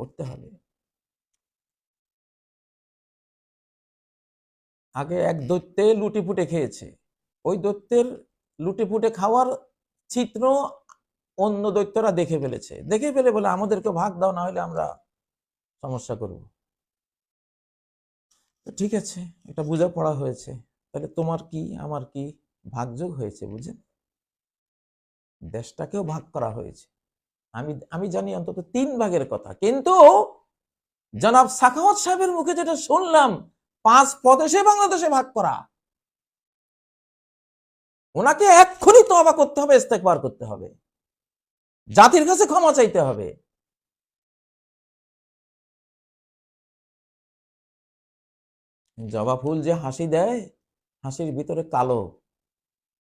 করতে হবে। আগে এক দৈত্যে লুটিপুটে খেয়েছে। ওই দৈত্যের লুটিপুটে খাওয়ার চিত্র অন্য দৈত্যরা দেখে ফেলেছে। দেখে ফেলে বলে আমাদেরকে ভাগ দাও, না হলে আমরা সমস্যা করব। তো ঠিক আছে, এটা বোঝাপড়া হয়েছে। তাহলে তোমার কি, আমার কি ভাগযোগ হয়েছে বুঝেন দেশটাকেও ভাগ করা হয়েছে। আমি আমি জানি অন্তত তিন ভাগের কথা। কিন্তু জনাব সাখাওয়াত সাহেবের মুখে যেটা শুনলাম, পাঁচ প্রদেশে বাংলাদেশে ভাগ করা। ওনাকে এক্ষুনি তবা করতে হবে, ইস্তেকবার করতে হবে। জাতির কাছে ক্ষমা চাইতে হবে। জবা ফুল যে হাসি দেয়, হাসির ভিতরে কালো।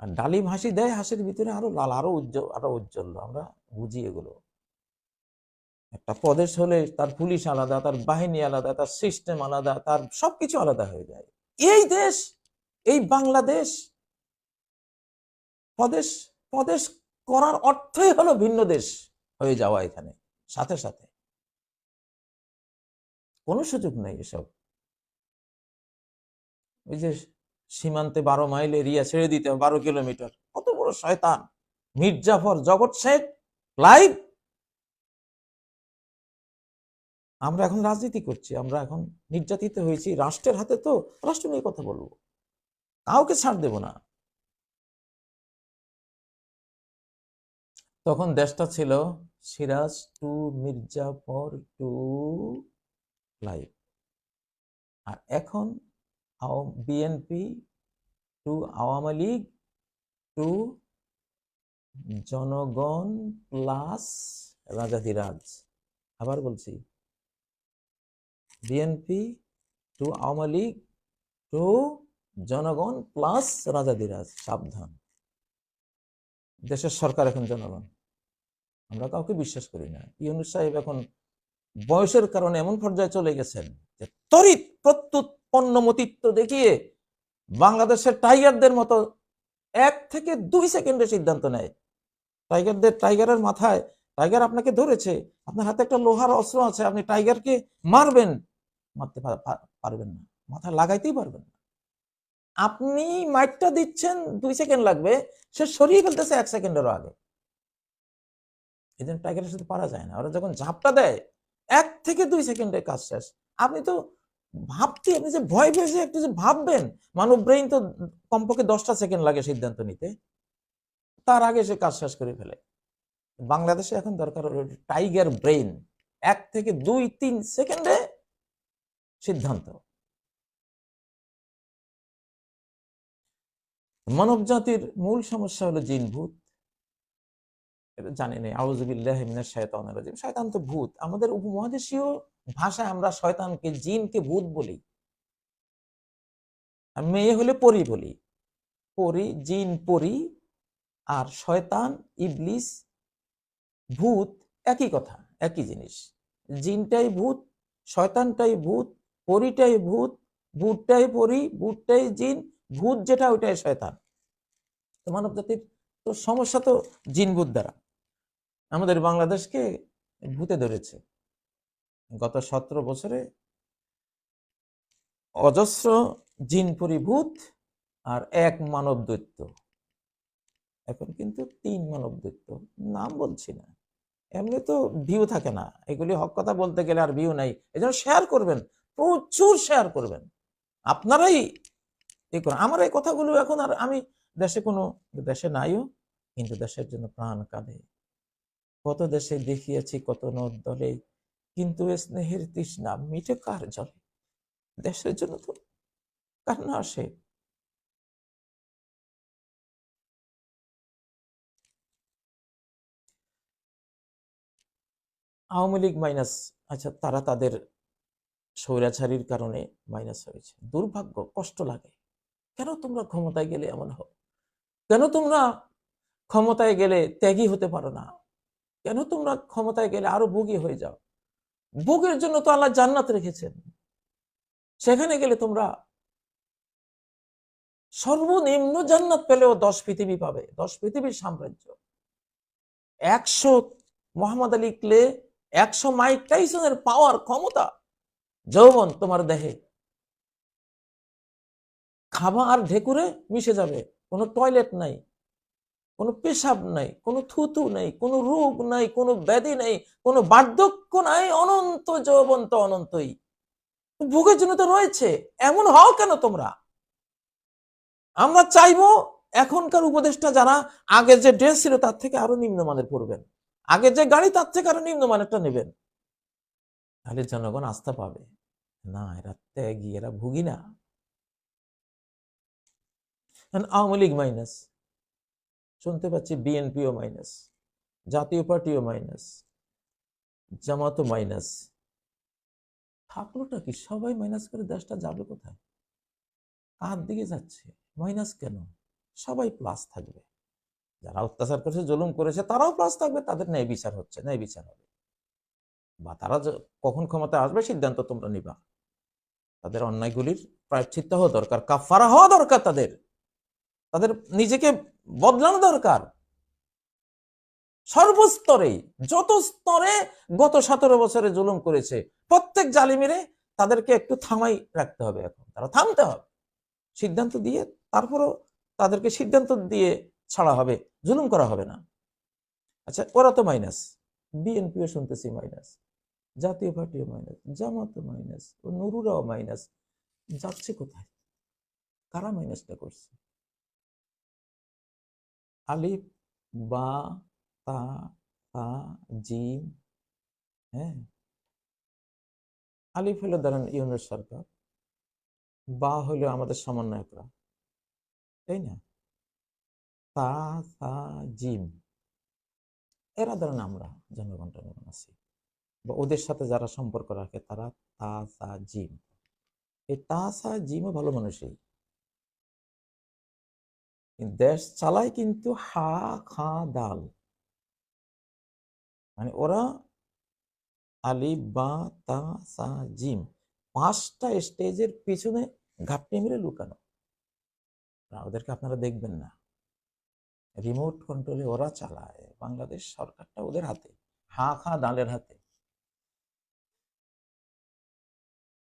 আর ডালিম হাসি দেয় হাসির ভিতরে আরও লাল, আরও উজ্জ্বল আরও উজ্জ্বল। আমরা বুঝি এগুলো। একটা প্রদেশ হলে তার পুলিশ আলাদা, তার বাহিনী আলাদা, তার সিস্টেম আলাদা, তার সবকিছু আলাদা হয়ে যায়। এই দেশ, এই বাংলাদেশ, প্রদেশ প্রদেশ করার অর্থই হলো ভিন্ন দেশ হয়ে যাওয়া এখানে, সাথে সাথে। কোনো সুযোগ নেই এসব। ওই যে সীমান্তে বারো মাইল এরিয়া ছেড়ে দিতে হবে, বারো কিলোমিটার। কত বড় শয়তান! মির্জাফর জগৎ শেখ, লাইভ! আমরা এখন রাজনীতি করছি, আমরা এখন নির্যাতিত হয়েছি, রাষ্ট্রের হাতে তো রাষ্ট্র নিয়ে কথা বলব। কাউকে ছাড় দেব না। তখন দেশটা ছিল Siraj to Mirjafar to live. আর এখন BNP, to Awami League, to জনগণ প্লাস রাজাধিরাজ আবার বলছি, BNP, to Awami League, to জনগণ প্লাস রাজাধিরাজ সাবধান। দেশের সরকার এখন জনগণ। আমরা কাউকে বিশ্বাস করি না। ইউনুস সাহেব এখন বয়সের কারণে এমন পর্যায়ে চলে গেছেন যে তরিত প্রত্যুত পণ্যমতিত্ব দেখিয়ে বাংলাদেশের টাইগারদের মতো এক থেকে দুই সেকেন্ডে সিদ্ধান্ত নেয়। টাইগারদের, টাইগারের মাথায়, টাইগার আপনাকে ধরেছে, আপনার হাতে একটা লোহার অস্ত্র আছে, আপনি টাইগারকে মারবেন, মারতে পারবেন না, মাথা লাগাইতেই পারবেন না। আপনি মাইকটা দিচ্ছেন, দুই সেকেন্ড লাগবে, সে সরিয়ে ফেলতেছে এক সেকেন্ডেরও আগে। এই জন্য টাইগারের সাথে পারা যায় না, ওরা যখন ঝাপটা দেয়, এক থেকে দুই সেকেন্ডে কাজ শেষ। আপনি তো ভাবতে আপনি যে ভয় পেয়ে যে একটু যে ভাববেন, মানব ব্রেইন তো কমপক্ষে দশটা সেকেন্ড লাগে সিদ্ধান্ত নিতে। তার আগে সে কাজ শেষ করে ফেলে। বাংলাদেশে এখন দরকার হলো টাইগার ব্রেইন এক থেকে দুই, তিন সেকেন্ডে সিদ্ধান্ত। মানব জাতির মূল সমস্যা হলো জিন ভূত। জানি না আউজুবিল্লাহ শাইতানির রাজিম। শয়তান তো ভূত। আমাদের উপমহাদেশীয় ভাষায় আমরা শয়তানকে জিনকে ভূত বলি। মেয়ে হলে পরি বলি। পরি, জিন, পরি আর শয়তান, ইবলিস, ভূত একই কথা, একই জিনিস। জিনটাই ভূত, শয়তানটাই ভূত, পরিটাই ভূত, ভূতটাই পরি, ভূতটাই জিন, ভূত যেটা ওইটাই শয়তান। তো মানব জাতির তো সমস্যা তো জিন ভূত দ্বারা। আমাদের বাংলাদেশকে ভূতে ধরেছে। গত সতেরো বছরে অজস্র জিন পরিভূত আর এক মানব দৈত্য। এখন কিন্তু তিন মানব দৈত্য। নাম বলছি না। এমনি তো ভিউ থাকে না। এগুলি হক কথা বলতে গেলে আর ভিউ নাই। এই জন্য শেয়ার করবেন। প্রচুর শেয়ার করবেন। আপনারাই এ করেন। আমার এই কথাগুলো এখন আর আমি দেশে কোনো, দেশে নাইও, কিন্তু দেশের জন্য প্রাণ কাঁদে। কত দেশে দেখিয়েছি, কত নদ দলে কিন্তু স্নেহের তৃষ্ণা মিটে কার জলে? দেশের জন্য তো কান্না আসে? আওয়ামী লীগ মাইনাস আচ্ছা তারা তাদের স্বৈরাচারীর কারণে মাইনাস হয়েছে। দুর্ভাগ্য, কষ্ট লাগে। কেন তোমরা ক্ষমতায় গেলে এমন হও? কেন তোমরা ক্ষমতায় গেলে ত্যাগী হতে পারো না? কেন তোমরা ক্ষমতায় গেলে আরও ভোগী হয়ে যাও? ভোগের জন্য তো আল্লাহ জান্নাত রেখেছেন। সেখানে গেলে তোমরা সর্বনিম্ন জান্নাত পেলেও দশ পৃথিবী পাবে, দশ পৃথিবীর সাম্রাজ্য। একশো মোহাম্মদ আলী ক্লে একশো মাইক টাইসনের পাওয়ার ক্ষমতা যৌবন তোমার দেহে। খাবার ঢেকুরে মিশে যাবে, কোনো টয়লেট নাই। কোনো পেশাব নাই, কোনো থুতু নাই, কোনো রোগ নাই, কোনো ব্যাধি নাই, কোনো বার্ধক্য নাই, অনন্ত যৌবন তো অনন্তই। ভোগের জন্য তো রয়েছে, এমন হও কেন তোমরা? আমরা চাইব এখনকার উপদেশটা যারা আগের যে ড্রেস ছিল তার থেকে আরও নিম্নমানের পড়বেন আগের যে গাড়ি তার থেকে আরও নিম্নমানেরটা নেবেন। তাহলে জনগণ আস্থা পাবে, না এরা ত্যাগী, এরা ভুগি না। আওয়ামী লীগ মাইনাস শুনতে পাচ্ছি বিএনপিও মাইনাস, জাতীয় পার্টিও মাইনাস, জামাতও মাইনাস। থাকলোটা কি? সবাই মাইনাস করে দেশটা যাবে কোথায়? কার দিকে যাচ্ছে? মাইনাস কেন? সবাই প্লাস থাকবে। যারা অত্যাচার করেছে, জুলুম করেছে, তারাও প্লাস থাকবে, তাদের ন্যায় বিচার হচ্ছে, ন্যায় বিচার হবে। বা তারা কখন ক্ষমতায় আসবে সিদ্ধান্ত তোমরা নিবা। তাদের অন্যায়গুলির প্রায়শ্চিত্ত হওয়া দরকার কাফারা হওয়া দরকার তাদের। তাদের নিজেকে বদলানো দরকার। সর্বস্তরে, যত স্তরে গত সতেরো বছরে জুলুম করেছে, প্রত্যেক জালিমিরে তাদেরকে একটু থামাই রাখতে হবে এখন। তারা থামতে হবে। সিদ্ধান্ত দিয়ে তারপরও তাদেরকে সিদ্ধান্ত দিয়ে ছাড়া হবে, জুলুম করা হবে না। আচ্ছা ওরা তো মাইনাস। বিএনপিও শুনতেছি মাইনাস। জাতীয় পার্টিও মাইনাস। জামাতও মাইনাস। ও নুরুরাও মাইনাস। যাচ্ছে কোথায়? কারা মাইনাসটা করছে? আলিফ, বা, তা তা, জিম হ্যাঁ? আলিফ হলো ধরেন ইউনুস সরকার, বা হলো আমাদের সমন্বয়করা, তাই না? তা তা, জিম, এরা ধরেন আমরা, জনগণ টনগণ আছি, বা ওদের সাথে যারা সম্পর্ক রাখে তারা তা সা জিম, এই তা সা জিমও ভালো মানুষই। দেশ চালায় কিন্তু হা, খা দাল মানে ওরা আলিফ বা, তা, সা, জিম পাঁচটা স্টেজের পিছনে ঘাপটি মেরে লুকানো। ওদেরকে আপনারা দেখবেন না। রিমোট কন্ট্রোলে ওরা চালায়। বাংলাদেশ সরকারটা ওদের হাতে, হা, খা দালের হাতে।